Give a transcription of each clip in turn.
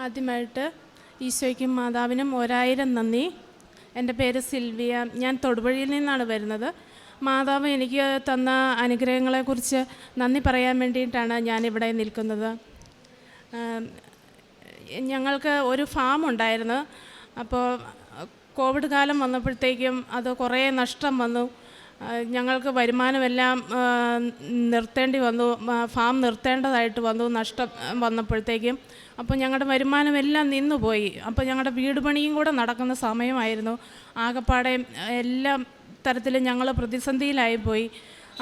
ആദ്യമായിട്ട് ഈശോയ്ക്കും മാതാവിനും ഒരായിരം നന്ദി. എന്റെ പേര് സിൽവിയ. ഞാൻ തൊടുപുഴയിൽ നിന്നാണ് വരുന്നത്. മാതാവ് എനിക്ക് തന്ന അനുഗ്രഹങ്ങളെക്കുറിച്ച് നന്ദി പറയാൻ വേണ്ടിയിട്ടാണ് ഞാനിവിടെ നിൽക്കുന്നത്. ഞങ്ങൾക്ക് ഒരു ഫാം ഉണ്ടായിരുന്നു. അപ്പോൾ കോവിഡ് കാലം വന്നപ്പോഴത്തേക്കും അത് കുറേ നഷ്ടം വന്നു. ഞങ്ങൾക്ക് വരുമാനമെല്ലാം നിർത്തേണ്ടി വന്നു. ഫാം നിർത്തേണ്ടതായിട്ട് വന്നു നഷ്ടം വന്നപ്പോഴത്തേക്കും. അപ്പോൾ ഞങ്ങളുടെ വരുമാനമെല്ലാം നിന്നുപോയി. അപ്പോൾ ഞങ്ങളുടെ വീട് പണിയും കൂടെ നടക്കുന്ന സമയമായിരുന്നു. ആകപ്പാടെ എല്ലാ തരത്തിലും ഞങ്ങൾ പ്രതിസന്ധിയിലായിപ്പോയി.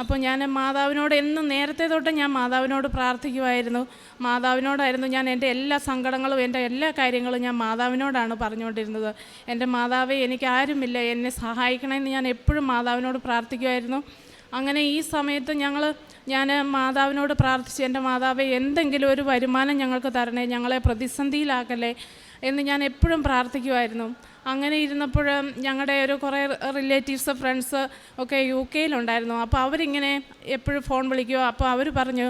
അപ്പോൾ ഞാൻ മാതാവിനോട് എന്നും നേരത്തെ തൊട്ട് ഞാൻ മാതാവിനോട് പ്രാർത്ഥിക്കുമായിരുന്നു മാതാവിനോടായിരുന്നു ഞാൻ എന്റെ എല്ലാ സങ്കടങ്ങളും എന്റെ എല്ലാ കാര്യങ്ങളും ഞാൻ മാതാവിനോടാണ് പറഞ്ഞുകൊണ്ടിരുന്നത്. എന്റെ മാതാവെ എനിക്ക് ആരുമില്ല. എന്നെ സഹായിക്കണമെന്ന് ഞാൻ എപ്പോഴും മാതാവിനോട് പ്രാർത്ഥിക്കുമായിരുന്നു അങ്ങനെ ഈ സമയത്ത് ഞങ്ങൾ ഞാൻ മാതാവിനോട് പ്രാർത്ഥിച്ചു. എന്റെ മാതാവെ എന്തെങ്കിലും ഒരു വരുമാനം ഞങ്ങൾക്ക് തരണേ ഞങ്ങളെ പ്രതിസന്ധിയിലാക്കല്ലേ എന്ന് ഞാൻ എപ്പോഴും പ്രാർത്ഥിക്കുമായിരുന്നു അങ്ങനെ ഇരുന്നപ്പോൾ ഞങ്ങളുടെ ഒരു കുറേ റിലേറ്റീവ്സ് ഫ്രണ്ട്സ് ഒക്കെ യു കെയിലുണ്ടായിരുന്നു. അപ്പോൾ അവരിങ്ങനെ എപ്പോഴും ഫോൺ വിളിക്കുമോ അപ്പോൾ അവർ പറഞ്ഞു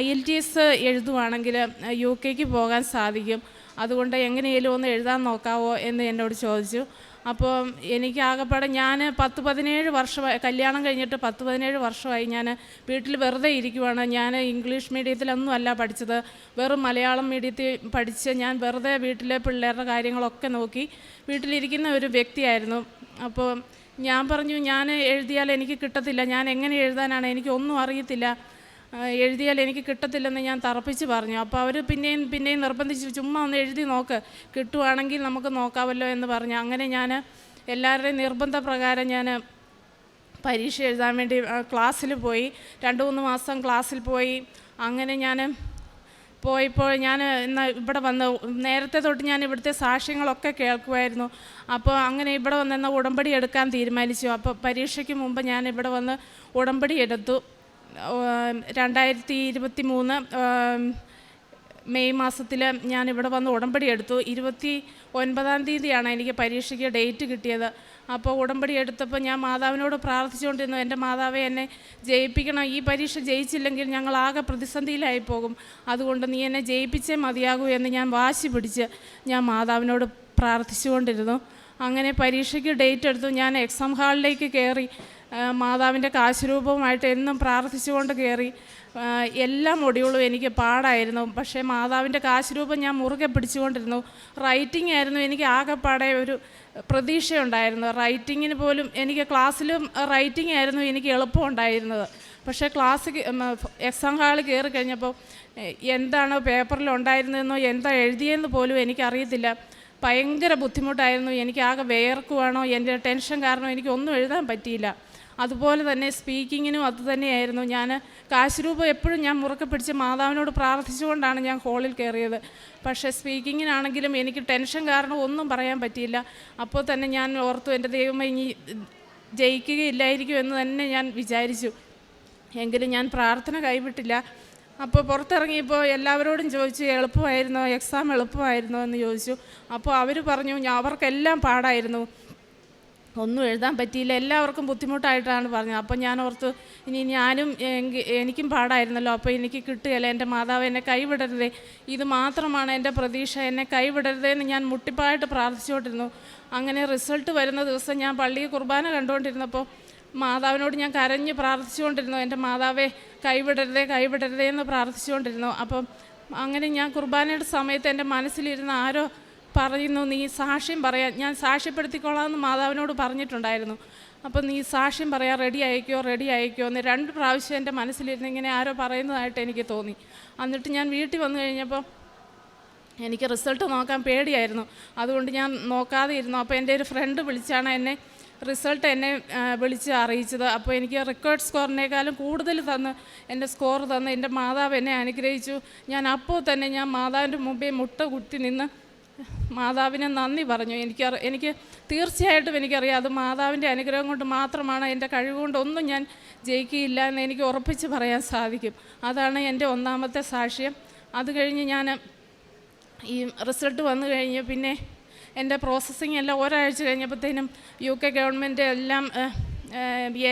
ഐ എൽ ടി എസ് എഴുതുവാണെങ്കിൽ യു കെക്ക് പോകാൻ സാധിക്കും. അതുകൊണ്ട് എങ്ങനെയെങ്കിലും ഒന്ന് എഴുതാൻ നോക്കാവോ? എന്ന് എന്നോട് ചോദിച്ചു. അപ്പോൾ എനിക്ക് ആകപ്പാടെ ഞാൻ പത്ത് പതിനേഴ് വർഷമായി കല്യാണം കഴിഞ്ഞിട്ട് പത്ത് പതിനേഴ് വർഷമായി ഞാൻ വീട്ടിൽ വെറുതെ ഇരിക്കുവാണ്. ഞാൻ ഇംഗ്ലീഷ് മീഡിയത്തിലൊന്നും അല്ല പഠിച്ചത്. വെറും മലയാളം മീഡിയത്തിൽ പഠിച്ച് ഞാൻ വെറുതെ വീട്ടിലെ പിള്ളേരുടെ കാര്യങ്ങളൊക്കെ നോക്കി വീട്ടിലിരിക്കുന്ന ഒരു വ്യക്തിയായിരുന്നു. അപ്പോൾ ഞാൻ പറഞ്ഞു ഞാൻ എഴുതിയാൽ എനിക്ക് കിട്ടത്തില്ല. ഞാൻ എങ്ങനെ എഴുതാനാണ്? എനിക്കൊന്നും അറിയത്തില്ല. എഴുതിയാൽ എനിക്ക് കിട്ടത്തില്ലെന്ന് ഞാൻ തറപ്പിച്ച് പറഞ്ഞു. അപ്പോൾ അവർ പിന്നെയും പിന്നെയും നിർബന്ധിച്ച് ചുമ്മാ ഒന്ന് എഴുതി നോക്ക്. കിട്ടുവാണെങ്കിൽ നമുക്ക് നോക്കാമല്ലോ എന്ന് പറഞ്ഞു. അങ്ങനെ ഞാൻ എല്ലാവരുടെയും നിർബന്ധ പ്രകാരം ഞാൻ പരീക്ഷ എഴുതാൻ വേണ്ടി ക്ലാസ്സിൽ പോയി. രണ്ട് മൂന്ന് മാസം ക്ലാസ്സിൽ പോയി. അങ്ങനെ ഞാൻ പോയപ്പോൾ ഞാൻ ഇന്ന് ഇവിടെ വന്ന് നേരത്തെ തൊട്ട് ഞാൻ ഇവിടുത്തെ സാക്ഷ്യങ്ങളൊക്കെ കേൾക്കുമായിരുന്നു. അപ്പോൾ അങ്ങനെ ഇവിടെ വന്നെന്ന ഉടമ്പടി എടുക്കാൻ തീരുമാനിച്ചു. അപ്പോൾ പരീക്ഷയ്ക്ക് മുമ്പ് ഞാൻ ഇവിടെ വന്ന് ഉടമ്പടി എടുത്തു. രണ്ടായിരത്തി ഇരുപത്തി മൂന്ന് മെയ് മാസത്തിൽ ഞാൻ ഇവിടെ വന്ന് ഉടമ്പടി എടുത്തു. ഇരുപത്തി ഒൻപതാം തീയതിയാണ് എനിക്ക് പരീക്ഷയ്ക്ക് ഡേറ്റ് കിട്ടിയത്. അപ്പോൾ ഉടമ്പടി എടുത്തപ്പോൾ ഞാൻ മാതാവിനോട് പ്രാർത്ഥിച്ചുകൊണ്ടിരുന്നു. എന്റെ മാതാവെ എന്നെ ജയിപ്പിക്കണം. ഈ പരീക്ഷ ജയിച്ചില്ലെങ്കിൽ ഞങ്ങൾ ആകെ പ്രതിസന്ധിയിലായി പോകും. അതുകൊണ്ട് നീ എന്നെ ജയിപ്പിച്ചേ മതിയാകൂ എന്ന് ഞാൻ വാശി പിടിച്ച് ഞാൻ മാതാവിനോട് പ്രാർത്ഥിച്ചുകൊണ്ടിരുന്നു. അങ്ങനെ പരീക്ഷയ്ക്ക് ഡേറ്റ് എടുത്തു. ഞാൻ എക്സാം ഹാളിലേക്ക് കയറി. മാതാവിന്റെ കാശുരൂപമായിട്ട് എന്നും പ്രാർത്ഥിച്ചുകൊണ്ട് കയറി എല്ലാ മൊഡ്യൂളും എനിക്ക് പാടായിരുന്നു. പക്ഷേ മാതാവിന്റെ കാശുരൂപം ഞാൻ മുറുകെ പിടിച്ചുകൊണ്ടിരുന്നു. റൈറ്റിംഗ് ആയിരുന്നു എനിക്ക് ആകെപ്പാടെ ഒരു പ്രതീക്ഷയുണ്ടായിരുന്നു റൈറ്റിങ്ങിന് പോലും എനിക്ക് ക്ലാസ്സിലും റൈറ്റിംഗ് ആയിരുന്നു എനിക്ക് എളുപ്പമുണ്ടായിരുന്നത് പക്ഷേ ക്ലാസ് എക്സാം ഹാളിൽ കയറി കഴിഞ്ഞപ്പോൾ എന്താണോ പേപ്പറിൽ ഉണ്ടായിരുന്നതെന്നോ എന്താ എഴുതിയെന്ന് പോലും എനിക്കറിയത്തില്ല. ഭയങ്കര ബുദ്ധിമുട്ടായിരുന്നു. എനിക്ക് ആകെ വേർക്കുവാണോ എന്റെ ടെൻഷൻ കാരണം എനിക്കൊന്നും എഴുതാൻ പറ്റിയില്ല. അതുപോലെ തന്നെ സ്പീക്കിങ്ങിനും അത് തന്നെയായിരുന്നു. ഞാൻ കാശുരൂപം എപ്പോഴും ഞാൻ മുറുക്കെ പിടിച്ച് മാതാവിനോട് പ്രാർത്ഥിച്ചുകൊണ്ടാണ് ഞാൻ ഹോളിൽ കയറിയത്. പക്ഷേ സ്പീക്കിങ്ങിനാണെങ്കിലും എനിക്ക് ടെൻഷൻ കാരണം ഒന്നും പറയാൻ പറ്റിയില്ല. അപ്പോൾ തന്നെ ഞാൻ ഓർത്തു എന്റെ ദൈവമേ ഇനി ജയിക്കുകയില്ലായിരിക്കും എന്ന് തന്നെ ഞാൻ വിചാരിച്ചു. എങ്കിലും ഞാൻ പ്രാർത്ഥന കൈവിട്ടില്ല. അപ്പോൾ പുറത്തിറങ്ങിയപ്പോൾ എല്ലാവരോടും ചോദിച്ചു എളുപ്പമായിരുന്നോ? എക്സാം എളുപ്പമായിരുന്നോ? എന്ന് ചോദിച്ചു. അപ്പോൾ അവർ പറഞ്ഞു "ഞാ- അവർക്കെല്ലാം പാടായിരുന്നു. ഒന്നും എഴുതാൻ പറ്റിയില്ല. എല്ലാവർക്കും ബുദ്ധിമുട്ടായിട്ടാണ് പറഞ്ഞത്. അപ്പോൾ ഞാൻ ഓർത്തു ഇനി ഞാനും എനിക്കും പാടായിരുന്നല്ലോ. അപ്പോൾ എനിക്ക് കിട്ടുകയില്ല. എന്റെ മാതാവ് എന്നെ കൈവിടരുതേ. ഇത് മാത്രമാണ് എന്റെ പ്രതീക്ഷ. എന്നെ കൈവിടരുതേ എന്ന് ഞാൻ മുട്ടിപ്പായിട്ട് പ്രാർത്ഥിച്ചുകൊണ്ടിരുന്നു. അങ്ങനെ റിസൾട്ട് വരുന്ന ദിവസം ഞാൻ പള്ളിയിൽ കുർബാന കണ്ടുകൊണ്ടിരുന്നപ്പോൾ മാതാവിനോട് ഞാൻ കരഞ്ഞ് പ്രാർത്ഥിച്ചുകൊണ്ടിരുന്നു. എന്റെ മാതാവെ കൈവിടരുതേ കൈവിടരുതേ എന്ന് പ്രാർത്ഥിച്ചുകൊണ്ടിരുന്നു. അപ്പം അങ്ങനെ ഞാൻ കുർബാനയുടെ സമയത്ത് എന്റെ മനസ്സിലിരുന്ന ആരോ പറയുന്നു നീ സാക്ഷ്യം പറയാൻ ഞാൻ സാക്ഷ്യപ്പെടുത്തിക്കൊള്ളാമെന്ന് മാതാവിനോട് പറഞ്ഞിട്ടുണ്ടായിരുന്നു. അപ്പം നീ സാക്ഷ്യം പറയാൻ റെഡി ആയിക്കോ റെഡി ആയിക്കോ എന്ന് രണ്ട് പ്രാവശ്യം എന്റെ മനസ്സിലിരുന്ന് ഇങ്ങനെ ആരോ പറയുന്നതായിട്ട് എനിക്ക് തോന്നി. എന്നിട്ട് ഞാൻ വീട്ടിൽ വന്നു കഴിഞ്ഞപ്പോൾ എനിക്ക് റിസൾട്ട് നോക്കാൻ പേടിയായിരുന്നു. അതുകൊണ്ട് ഞാൻ നോക്കാതെ ഇരുന്നു. അപ്പോൾ എന്റെ ഒരു ഫ്രണ്ട് വിളിച്ചാണ് എന്നെ റിസൾട്ട് എന്നെ വിളിച്ച് അറിയിച്ചത്. അപ്പോൾ എനിക്ക് റെക്കോർഡ് സ്കോറിനേക്കാളും കൂടുതൽ തന്ന് എന്റെ സ്കോർ തന്ന് എന്റെ മാതാവ് എന്നെ അനുഗ്രഹിച്ചു. ഞാൻ അപ്പോൾ തന്നെ ഞാൻ മാതാവിന്റെ മുമ്പേ മുട്ട കുത്തി നിന്ന് മാതാവിനെ നന്ദി പറഞ്ഞു. എനിക്ക് എനിക്ക് തീർച്ചയായിട്ടും എനിക്കറിയാം അത് മാതാവിന്റെ അനുഗ്രഹം കൊണ്ട് മാത്രമാണ് എന്റെ കഴിവുകൊണ്ടൊന്നും ഞാൻ ജയിക്കുകയില്ല എന്ന് എനിക്ക് ഉറപ്പിച്ച് പറയാൻ സാധിക്കും. അതാണ് എന്റെ ഒന്നാമത്തെ സാക്ഷ്യം. അത് കഴിഞ്ഞ് ഞാൻ ഈ റിസൾട്ട് വന്നു കഴിഞ്ഞ് പിന്നെ എന്റെ പ്രോസസ്സിങ് എല്ലാം ഒരാഴ്ച കഴിഞ്ഞപ്പോഴത്തേനും യു കെ ഗവൺമെന്റ് എല്ലാം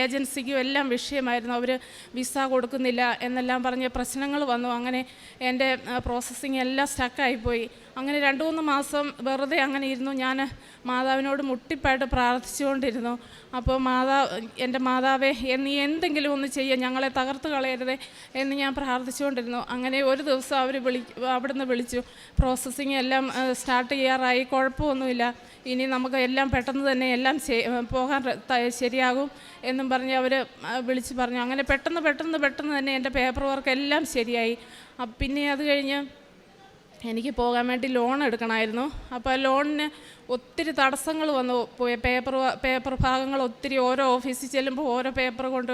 ഏജൻസിക്കും എല്ലാം വിഷയമായിരുന്നു. അവർ വിസ കൊടുക്കുന്നില്ല എന്നെല്ലാം പറഞ്ഞ് പ്രശ്നങ്ങൾ വന്നു. അങ്ങനെ എന്റെ പ്രോസസ്സിങ് എല്ലാം സ്റ്റക്കായിപ്പോയി അങ്ങനെ രണ്ട് മൂന്ന് മാസം വെറുതെ അങ്ങനെ ഇരുന്നു. ഞാൻ മാതാവിനോട് മുട്ടിപ്പായിട്ട് പ്രാർത്ഥിച്ചുകൊണ്ടിരുന്നു. അപ്പോൾ മാതാവ് എന്റെ മാതാവേ നീ എന്തെങ്കിലും ഒന്ന് ചെയ്യുക ഞങ്ങളെ തകർത്ത് കളയരുതേ എന്ന് ഞാൻ പ്രാർത്ഥിച്ചുകൊണ്ടിരുന്നു. അങ്ങനെ ഒരു ദിവസം അവർ വിളി അവിടുന്ന് വിളിച്ചു. പ്രോസസ്സിങ് എല്ലാം സ്റ്റാർട്ട് ചെയ്യാറായി. കുഴപ്പമൊന്നുമില്ല. ഇനി നമുക്ക് എല്ലാം പെട്ടെന്ന് തന്നെ എല്ലാം പോകാൻ ശരിയാകും എന്നും പറഞ്ഞ് അവർ വിളിച്ച് പറഞ്ഞു. അങ്ങനെ പെട്ടെന്ന് പെട്ടെന്ന് പെട്ടെന്ന് തന്നെ എന്റെ പേപ്പർ വർക്ക് എല്ലാം ശരിയായി. പിന്നെ അത് കഴിഞ്ഞ് എനിക്ക് പോകാൻ വേണ്ടി ലോൺ എടുക്കണമായിരുന്നു. അപ്പോൾ ലോണിന് ഒത്തിരി തടസ്സങ്ങൾ വന്നു. പേപ്പർ പേപ്പർ ഭാഗങ്ങൾ ഒത്തിരി ഓരോ ഓഫീസിൽ ചെല്ലുമ്പോൾ ഓരോ പേപ്പർ കൊണ്ട്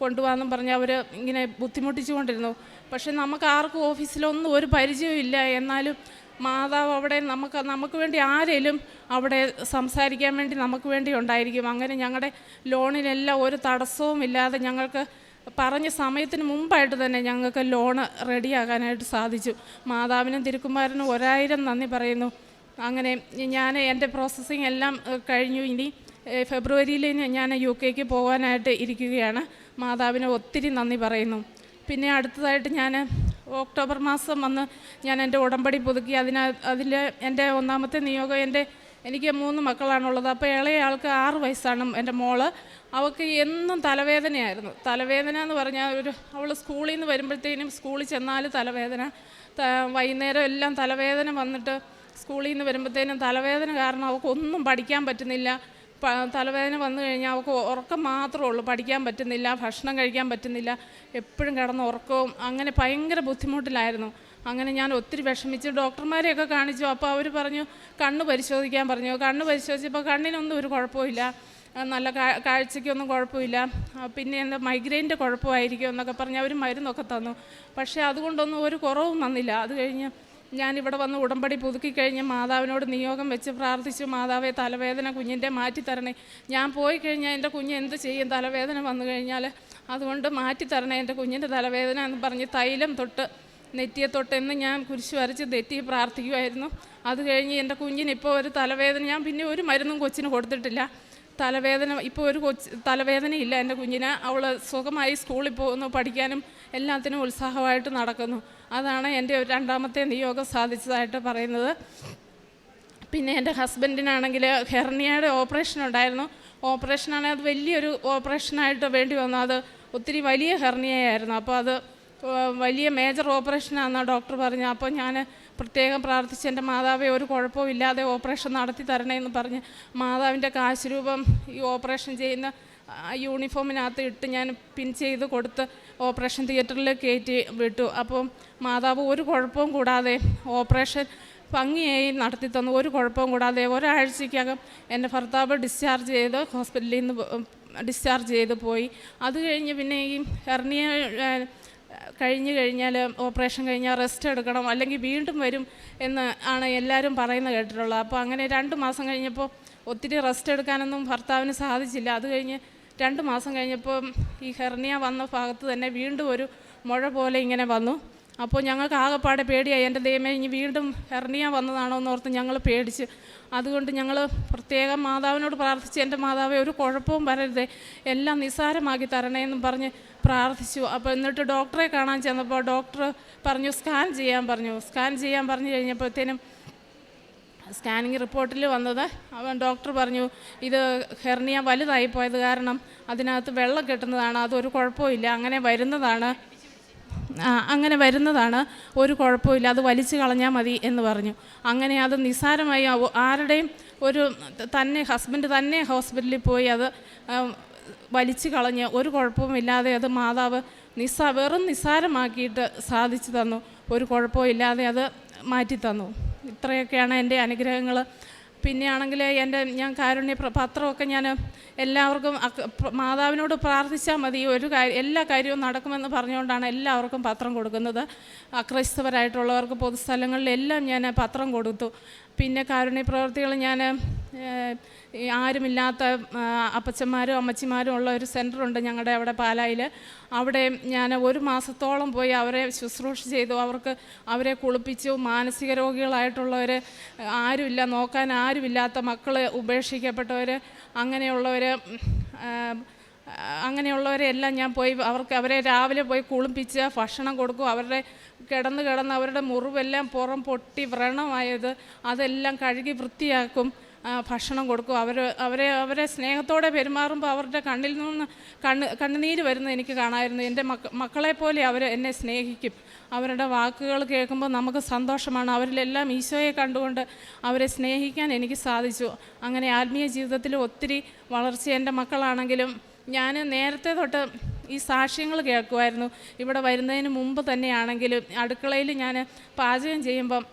കൊണ്ടുപോകാമെന്നും പറഞ്ഞ് അവർ ഇങ്ങനെ ബുദ്ധിമുട്ടിച്ചുകൊണ്ടിരുന്നു. പക്ഷേ നമുക്ക് ആർക്കും ഓഫീസിലൊന്നും ഒരു പരിചയവും ഇല്ല എന്നാലും മാതാവ് അവിടെ നമുക്ക് നമുക്ക് വേണ്ടി ആരേലും അവിടെ സംസാരിക്കാൻ വേണ്ടി നമുക്ക് വേണ്ടി ഉണ്ടായിരിക്കും. അങ്ങനെ ഞങ്ങളുടെ ലോണിനെല്ലാം ഒരു തടസ്സവും ഇല്ലാതെ ഞങ്ങൾക്ക് പറഞ്ഞ സമയത്തിന് മുമ്പായിട്ട് തന്നെ ഞങ്ങൾക്ക് ലോണ് റെഡിയാകാനായിട്ട് സാധിച്ചു. മാതാവിനും തിരുക്കുമാരനും ഒരായിരം നന്ദി പറയുന്നു. അങ്ങനെ ഞാൻ എന്റെ പ്രോസസ്സിങ് എല്ലാം കഴിഞ്ഞു. ഇനി ഫെബ്രുവരിയിൽ ഞാൻ യു കെക്ക് പോകാനായിട്ട് ഇരിക്കുകയാണ്. മാതാവിന് ഒത്തിരി നന്ദി പറയുന്നു. പിന്നെ അടുത്തതായിട്ട് ഞാൻ ഒക്ടോബർ മാസം വന്ന് ഞാൻ എന്റെ ഉടമ്പടി പുതുക്കി. അതിന അതിൽ എന്റെ ഒന്നാമത്തെ നിയോഗം എന്റെ എനിക്ക് മൂന്ന് മക്കളാണുള്ളത്. അപ്പോൾ ഇളയ ആൾക്ക് ആറ് വയസ്സാണ് എന്റെ മോൾ. അവൾക്ക് എന്നും തലവേദനയായിരുന്നു. തലവേദന എന്ന് പറഞ്ഞാൽ ഒരു അവൾ സ്കൂളിൽ നിന്ന് വരുമ്പോഴത്തേനും സ്കൂളിൽ ചെന്നാൽ തലവേദന. വൈകുന്നേരം എല്ലാം തലവേദന വന്നിട്ട് സ്കൂളിൽ നിന്ന് വരുമ്പോഴത്തേനും തലവേദന കാരണം അവൾക്ക് ഒന്നും പഠിക്കാൻ പറ്റുന്നില്ല. തലവേദന വന്നു കഴിഞ്ഞാൽ അവൾക്ക് ഉറക്കം മാത്രമേ ഉള്ളൂ. പഠിക്കാൻ പറ്റുന്നില്ല ഭക്ഷണം കഴിക്കാൻ പറ്റുന്നില്ല. എപ്പോഴും കിടന്ന് ഉറക്കവും അങ്ങനെ ഭയങ്കര ബുദ്ധിമുട്ടിലായിരുന്നു. അങ്ങനെ ഞാൻ ഒത്തിരി വിഷമിച്ച് ഡോക്ടർമാരെയൊക്കെ കാണിച്ചു. അപ്പോൾ അവർ പറഞ്ഞു കണ്ണ് പരിശോധിക്കാൻ പറഞ്ഞു. കണ്ണ് പരിശോധിച്ചപ്പോൾ കണ്ണിനൊന്നും ഒരു കുഴപ്പമില്ല നല്ല കാഴ്ചയ്ക്കൊന്നും കുഴപ്പമില്ല പിന്നെ എന്താ മൈഗ്രെയിന്റെ കുഴപ്പമായിരിക്കും എന്നൊക്കെ പറഞ്ഞ് അവർ മരുന്നൊക്കെ തന്നു. പക്ഷേ അതുകൊണ്ടൊന്നും ഒരു കുറവും വന്നില്ല. അത് കഴിഞ്ഞ് ഞാനിവിടെ വന്ന് ഉടമ്പടി പുതുക്കി കഴിഞ്ഞ് മാതാവിനോട് നിയോഗം വെച്ച് പ്രാർത്ഥിച്ചു മാതാവെ തലവേദന കുഞ്ഞിന്റെ മാറ്റിത്തരണേ. ഞാൻ പോയി കഴിഞ്ഞാൽ എന്റെ കുഞ്ഞ് എന്ത് ചെയ്യും? തലവേദന വന്നു കഴിഞ്ഞാൽ അതുകൊണ്ട് മാറ്റിത്തരണേ എന്റെ കുഞ്ഞിന്റെ തലവേദന എന്ന് പറഞ്ഞ് തൈലം തൊട്ട് നെറ്റിയെ തൊട്ട് എന്ന് ഞാൻ കുരിശ് വരച്ച് നെറ്റി പ്രാർത്ഥിക്കുമായിരുന്നു അത് കഴിഞ്ഞ് എന്റെ കുഞ്ഞിന് ഇപ്പോൾ ഒരു തലവേദന ഞാൻ പിന്നെ ഒരു മരുന്നും കൊച്ചിന് കൊടുത്തിട്ടില്ല. തലവേദന ഇപ്പോൾ ഒരു കൊച്ച് തലവേദനയില്ല എന്റെ കുഞ്ഞിന്. അവൾ സുഖമായി സ്കൂളിൽ പോകുന്നു പഠിക്കാനും എല്ലാത്തിനും ഉത്സാഹമായിട്ട് നടക്കുന്നു. അതാണ് എന്റെ രണ്ടാമത്തെ നിയോഗം സാധിച്ചതായിട്ട് പറയുന്നത്. പിന്നെ എന്റെ ഹസ്ബൻഡിനാണെങ്കിൽ ഹെർണിയയുടെ ഓപ്പറേഷൻ ഉണ്ടായിരുന്നു. ഓപ്പറേഷനാണെങ്കിൽ അത് വലിയൊരു ഓപ്പറേഷനായിട്ട് വേണ്ടി വന്നു അത് ഒത്തിരി വലിയ ഹെർണിയയായിരുന്നു. അപ്പോൾ അത് വലിയ മേജർ ഓപ്പറേഷനാണെന്നാണ് ഡോക്ടർ പറഞ്ഞു അപ്പോൾ ഞാൻ പ്രത്യേകം പ്രാർത്ഥിച്ച് എന്റെ മാതാവെ ഒരു കുഴപ്പവും ഇല്ലാതെ ഓപ്പറേഷൻ നടത്തി തരണേ എന്ന് പറഞ്ഞ് മാതാവിന്റെ കാശ് രൂപം ഈ ഓപ്പറേഷൻ ചെയ്യുന്ന ആ യൂണിഫോമിനകത്ത് ഇട്ട് ഞാൻ പിൻ ചെയ്ത് കൊടുത്ത് ഓപ്പറേഷൻ തിയേറ്ററിൽ കയറ്റി വിട്ടു. അപ്പം മാതാവ് ഒരു കുഴപ്പവും കൂടാതെ ഓപ്പറേഷൻ ഭംഗിയായി നടത്തി തന്നു. ഒരു കുഴപ്പവും കൂടാതെ ഒരാഴ്ചക്കകം എന്റെ ഭർത്താവ് ഡിസ്ചാർജ് ചെയ്ത് ഹോസ്പിറ്റലിൽ നിന്ന് ഡിസ്ചാർജ് ചെയ്ത് പോയി. അത് കഴിഞ്ഞ് പിന്നെ ഈ ഹെർണിയ കഴിഞ്ഞ് കഴിഞ്ഞാൽ ഓപ്പറേഷൻ കഴിഞ്ഞാൽ റെസ്റ്റ് എടുക്കണം അല്ലെങ്കിൽ വീണ്ടും വരും എന്ന് ആണ് എല്ലാവരും പറയുന്നത് കേട്ടിട്ടുള്ളത്. അപ്പോൾ അങ്ങനെ രണ്ട് മാസം കഴിഞ്ഞപ്പോൾ ഒത്തിരി റെസ്റ്റ് എടുക്കാനൊന്നും ഭർത്താവിന് സാധിച്ചില്ല. അത് കഴിഞ്ഞ് രണ്ട് മാസം കഴിഞ്ഞപ്പോൾ ഈ ഹെർണിയ വന്ന ഭാഗത്ത് തന്നെ വീണ്ടും ഒരു മുഴ പോലെ ഇങ്ങനെ വന്നു. അപ്പോൾ ഞങ്ങൾക്ക് ആകെപ്പാടെ പേടിയായി. എന്റെ ദൈവമേ ഇനി വീണ്ടും ഹെർണിയ വന്നതാണോ എന്ന് ഓർത്ത് ഞങ്ങൾ പേടിച്ച്. അതുകൊണ്ട് ഞങ്ങൾ പ്രത്യേകം മാതാവിനോട് പ്രാർത്ഥിച്ച് എന്റെ മാതാവെ ഒരു കുഴപ്പവും വരരുതേ. എല്ലാം നിസ്സാരമാക്കി തരണേ എന്നും പറഞ്ഞ് പ്രാർത്ഥിച്ചു. അപ്പോൾ എന്നിട്ട് ഡോക്ടറെ കാണാൻ ചെന്നപ്പോൾ ഡോക്ടർ പറഞ്ഞു സ്കാൻ ചെയ്യാൻ പറഞ്ഞു. സ്കാൻ ചെയ്യാൻ പറഞ്ഞു കഴിഞ്ഞപ്പോഴത്തേനും സ്കാനിങ് റിപ്പോർട്ടിൽ വന്നത് അവൻ ഡോക്ടർ പറഞ്ഞു ഇത് ഹെർണിയ വലുതായി പോയത് കാരണം അതിനകത്ത് വെള്ളം കെട്ടുന്നതാണ് അതൊരു കുഴപ്പമില്ല അങ്ങനെ വരുന്നതാണ്. അങ്ങനെ വരുന്നതാണ് ഒരു കുഴപ്പമില്ല അത് വലിച്ചു കളഞ്ഞാൽ മതി എന്ന് പറഞ്ഞു. അങ്ങനെ അത് നിസ്സാരമായി ആരുടെയും ഒരു തന്നെ ഹസ്ബൻഡ് തന്നെ ഹോസ്പിറ്റലിൽ പോയി അത് വലിച്ചു കളഞ്ഞ് ഒരു കുഴപ്പവുമില്ലാതെ അത് മാതാവ് നിസ്സാ വെറും നിസ്സാരമാക്കിയിട്ട് സാധിച്ചു തന്നു ഒരു കുഴപ്പവും ഇല്ലാതെ അത് മാറ്റി തന്നു. ഇത്രയൊക്കെയാണ് എന്റെ അനുഗ്രഹങ്ങൾ. പിന്നെയാണെങ്കിൽ എന്റെ ഞാൻ കാരുണ്യ പത്രമൊക്കെ ഞാൻ എല്ലാവർക്കും മാതാവിനോട് പ്രാർത്ഥിച്ചാൽ മതി. ഒരു കാര്യം എല്ലാ കാര്യവും നടക്കുമെന്ന് പറഞ്ഞുകൊണ്ടാണ് എല്ലാവർക്കും പത്രം കൊടുക്കുന്നത്. അക്രൈസ്തവരായിട്ടുള്ളവർക്ക് പൊതുസ്ഥലങ്ങളിലെല്ലാം ഞാൻ പത്രം കൊടുത്തു. പിന്നെ കാരുണ്യ പ്രവർത്തികൾ ഞാൻ ആരുമില്ലാത്ത അപ്പച്ചന്മാരും അമ്മച്ചിമാരും ഉള്ള ഒരു സെന്ററുണ്ട് ഞങ്ങളുടെ അവിടെ പാലായിൽ അവിടെ ഞാൻ ഒരു മാസത്തോളം പോയി അവരെ ശുശ്രൂഷ ചെയ്തു. അവർക്ക് അവരെ കുളിപ്പിച്ചു. മാനസിക രോഗികളായിട്ടുള്ളവർ ആരുമില്ല നോക്കാൻ ആരുമില്ലാത്ത മക്കൾ ഉപേക്ഷിക്കപ്പെട്ടവർ അങ്ങനെയുള്ളവർ അങ്ങനെയുള്ളവരെല്ലാം ഞാൻ പോയി അവർക്ക് അവരെ രാവിലെ പോയി കുളിപ്പിച്ച് ഭക്ഷണം കൊടുക്കും. അവരുടെ കിടന്ന് കിടന്ന് അവരുടെ മുറിവെല്ലാം പുറം പൊട്ടി വ്രണമായത് അതെല്ലാം കഴുകി വൃത്തിയാക്കും. ഭക്ഷണം കൊടുക്കും. അവർ അവരെ അവരെ സ്നേഹത്തോടെ പെരുമാറുമ്പോൾ അവരുടെ കണ്ണിൽ നിന്ന് കണ്ണ് കണ്ണുനീര് വരുന്നത് എനിക്ക് കാണാമായിരുന്നു എന്റെ മക്ക മക്കളെപ്പോലെ അവർ എന്നെ സ്നേഹിക്കും. അവരുടെ വാക്കുകൾ കേൾക്കുമ്പോൾ നമുക്ക് സന്തോഷമാണ്. അവരിലെല്ലാം ഈശോയെ കണ്ടുകൊണ്ട് അവരെ സ്നേഹിക്കാൻ എനിക്ക് സാധിച്ചു. അങ്ങനെ ആത്മീയ ജീവിതത്തിൽ ഒത്തിരി വളർച്ച എന്റെ മക്കളാണെങ്കിലും ഞാൻ നേരത്തെ തൊട്ട് ഈ സാക്ഷ്യങ്ങൾ കേൾക്കുമായിരുന്നു ഇവിടെ വരുന്നതിന് മുമ്പ് തന്നെയാണെങ്കിലും അടുക്കളയിൽ ഞാൻ പാചകം ചെയ്യുമ്പം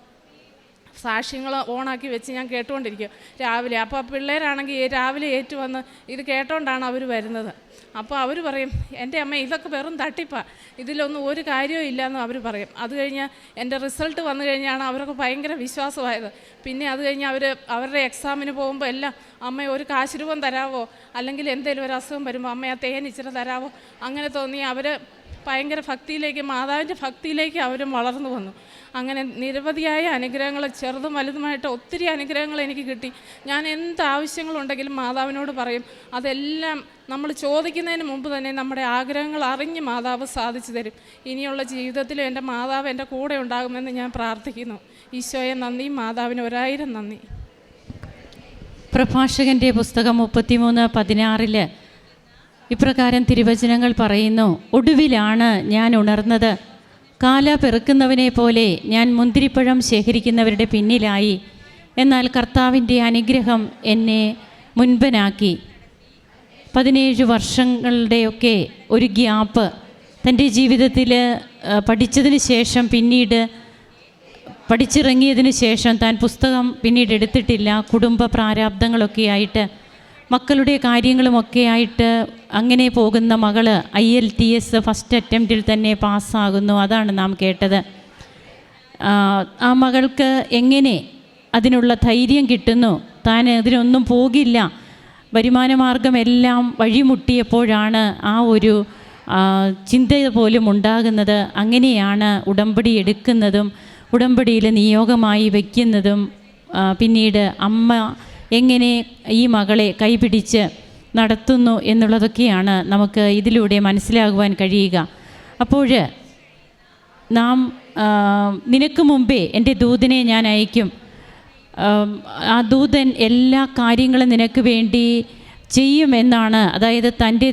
സാക്ഷ്യങ്ങൾ ഓണാക്കി വെച്ച് ഞാൻ കേട്ടുകൊണ്ടിരിക്കും രാവിലെ. അപ്പോൾ പിള്ളേരാണെങ്കിൽ രാവിലെ ഏറ്റു വന്ന് ഇത് കേട്ടോണ്ടാണ് അവർ വരുന്നത്. അപ്പോൾ അവർ പറയും എന്റെ അമ്മ ഇതൊക്കെ വെറും തട്ടിപ്പാ. ഇതിലൊന്നും ഒരു കാര്യവും ഇല്ലയെന്ന് അവർ പറയും. അത് കഴിഞ്ഞ് എന്റെ റിസൾട്ട് വന്നു കഴിഞ്ഞാണ് അവർക്ക് ഭയങ്കര വിശ്വാസമായത്. പിന്നെ അത് കഴിഞ്ഞ് അവർ അവരുടെ എക്സാമിന് പോകുമ്പോൾ എല്ലാം അമ്മ ഒരു കാശ് രൂപം തരാവോ? അല്ലെങ്കിൽ എന്തെങ്കിലും ഒരു അസുഖം വരുമ്പോൾ അമ്മ ആ തേൻ ഇച്ചിരി തരാവോ? അങ്ങനെ തോന്നി അവർ ഭയങ്കര ഭക്തിയിലേക്ക് മാതാവിന്റെ ഭക്തിയിലേക്ക് അവരും വളർന്നു വന്നു. അങ്ങനെ നിരവധിയായ അനുഗ്രഹങ്ങൾ ചെറുതും വലുതുമായിട്ട് ഒത്തിരി അനുഗ്രഹങ്ങൾ എനിക്ക് കിട്ടി. ഞാൻ എന്ത് ആവശ്യങ്ങളുണ്ടെങ്കിലും മാതാവിനോട് പറയും. അതെല്ലാം നമ്മൾ ചോദിക്കുന്നതിന് മുമ്പ് തന്നെ നമ്മുടെ ആഗ്രഹങ്ങൾ അറിഞ്ഞ് മാതാവ് സാധിച്ചു തരും. ഇനിയുള്ള ജീവിതത്തിലും എന്റെ മാതാവ് എന്റെ കൂടെ ഉണ്ടാകുമെന്ന് ഞാൻ പ്രാർത്ഥിക്കുന്നു. ഈശോയെ നന്ദി. മാതാവിന് ഒരായിരം നന്ദി. പ്രഭാഷകന്റെ പുസ്തകം മുപ്പത്തിമൂന്ന് പതിനാറിൽ ഇപ്രകാരം തിരുവചനങ്ങൾ പറയുന്നു ഒടുവിലാണ് ഞാൻ ഉണർന്നത്. കാല പെറുക്കുന്നവനെ പോലെ ഞാൻ മുന്തിരിപ്പഴം ശേഖരിക്കുന്നവരുടെ പിന്നിലായി. എന്നാൽ കർത്താവിന്റെ അനുഗ്രഹം എന്നെ മുൻപനാക്കി. പതിനേഴ് വർഷങ്ങളുടെയൊക്കെ ഒരു ഗ്യാപ്പ്. തന്റെ ജീവിതത്തിൽ പഠിച്ചതിന് ശേഷം പിന്നീട് പഠിച്ചിറങ്ങിയതിന് ശേഷം താൻ പുസ്തകം പിന്നീട് എടുത്തിട്ടില്ല. കുടുംബ പ്രാരാബ്ദങ്ങളൊക്കെ ആയിട്ട് മക്കളുടെ കാര്യങ്ങളുമൊക്കെ ആയിട്ട് അങ്ങനെ പോകുന്ന മകൾ I L T S first അറ്റംപ്റ്റിൽ തന്നെ പാസ്സാകുന്നു. അതാണ് നാം കേട്ടത്. ആ, മകൾക്ക് എങ്ങനെ അതിനുള്ള ധൈര്യം കിട്ടുന്നു? താൻ അതിനൊന്നും പോകില്ല. വരുമാനമാർഗമെല്ലാം വഴിമുട്ടിയപ്പോഴാണ് ആ ഒരു ചിന്ത പോലും ഉണ്ടാകുന്നത്. അങ്ങനെയാണ് ഉടമ്പടി എടുക്കുന്നതും ഉടമ്പടിയിൽ നിയോഗമായി വയ്ക്കുന്നതും. പിന്നീട് അമ്മ എങ്ങനെ ഈ മകളെ കൈപിടിച്ച് നടത്തുന്നു എന്നുള്ളതൊക്കെയാണ് നമുക്ക് ഇതിലൂടെ മനസ്സിലാകുവാൻ കഴിയുക. അപ്പോൾ നാം നിനക്ക് മുമ്പേ എന്റെ ദൂതനെ ഞാൻ അയക്കും. ആ ദൂതൻ എല്ലാ കാര്യങ്ങളും നിനക്ക് വേണ്ടി ചെയ്യുമെന്നാണ് അതായത് തന്റെ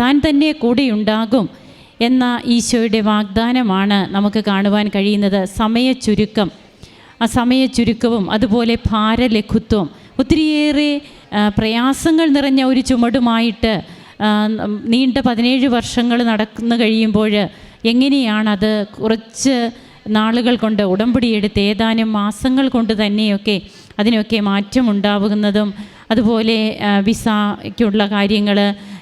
താൻ തന്നെ കൂടെ ഉണ്ടാകും എന്ന ഈശോയുടെ വാഗ്ദാനമാണ് നമുക്ക് കാണുവാൻ കഴിയുന്നത്. സമയ ചുരുക്കം. ആ സമയ ചുരുക്കവും അതുപോലെ ഭാരലഘുത്വം ഒത്തിരിയേറെ പ്രയാസങ്ങൾ നിറഞ്ഞ ഒരു ചുമടുമായിട്ട് നീണ്ട പതിനേഴ് വർഷങ്ങൾ നടന്നു കഴിയുമ്പോൾ എങ്ങനെയാണത് കുറച്ച് നാളുകൾ കൊണ്ട് ഉടമ്പടിയെടുത്ത് ഏതാനും മാസങ്ങൾ കൊണ്ട് തന്നെയൊക്കെ അതിനൊക്കെ മാറ്റമുണ്ടാകുന്നതും അതുപോലെ വിസയ്ക്കുള്ള കാര്യങ്ങൾ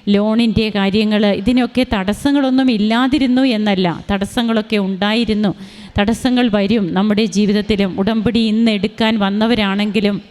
ലോണിന്റെ കാര്യങ്ങൾ ഇതിനൊക്കെ തടസ്സങ്ങളൊന്നും ഇല്ലാതിരുന്നു എന്നല്ല തടസ്സങ്ങളൊക്കെ ഉണ്ടായിരുന്നു. തടസ്സങ്ങൾ വരും നമ്മുടെ ജീവിതത്തിലും. ഉടമ്പടി ഇന്ന് എടുക്കാൻ വന്നവരാണെങ്കിലും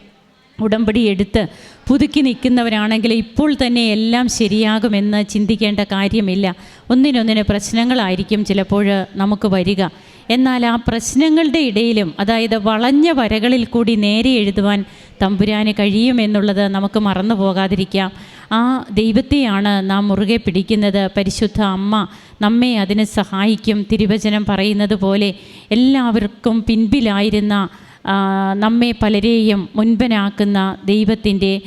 ഉടമ്പടി എടുത്ത് പുതുക്കി നിൽക്കുന്നവരാണെങ്കിൽ ഇപ്പോൾ തന്നെ എല്ലാം ശരിയാകുമെന്ന് ചിന്തിക്കേണ്ട കാര്യമില്ല. ഒന്നിനൊന്നിന് പ്രശ്നങ്ങളായിരിക്കും ചിലപ്പോൾ നമുക്ക് വരിക. എന്നാൽ ആ പ്രശ്നങ്ങളുടെ ഇടയിലും അതായത് വളഞ്ഞ വരകളിൽ കൂടി നേരെ എഴുതുവാൻ തമ്പുരാന് കഴിയുമെന്നുള്ളത് നമുക്ക് മറന്നു പോകാതിരിക്കാം. ആ ദൈവത്തെയാണ് നാം മുറുകെ പിടിക്കുന്നത്. പരിശുദ്ധ അമ്മ നമ്മെ അതിനെ സഹായിക്കും. തിരുവചനം പറയുന്നത് പോലെ എല്ലാവർക്കും പിൻപിലായിരുന്ന നമ്മെ പലരെയും മുൻപനാക്കുന്ന ദൈവത്തിന്റെ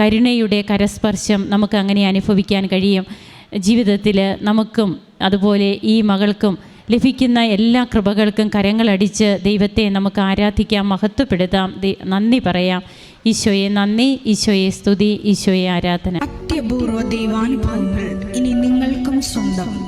കരുണയുടെ കരസ്പർശം നമുക്ക് അങ്ങനെ അനുഭവിക്കാൻ കഴിയും. ജീവിതത്തിൽ നമുക്കും അതുപോലെ ഈ മകൾക്കും ലഭിക്കുന്ന എല്ലാ കൃപകൾക്കും കരങ്ങളടിച്ച് ദൈവത്തെ നമുക്ക് ആരാധിക്കാം മഹത്വപ്പെടുത്താം. നന്ദി പറയാം. ഈശോയെ നന്ദി ഈശോയെ സ്തുതി ഈശോയെ ആരാധന. അത്യപൂർവ ദൈവാനുഭവങ്ങൾ ഇനി നിങ്ങൾക്കും സ്വന്തം.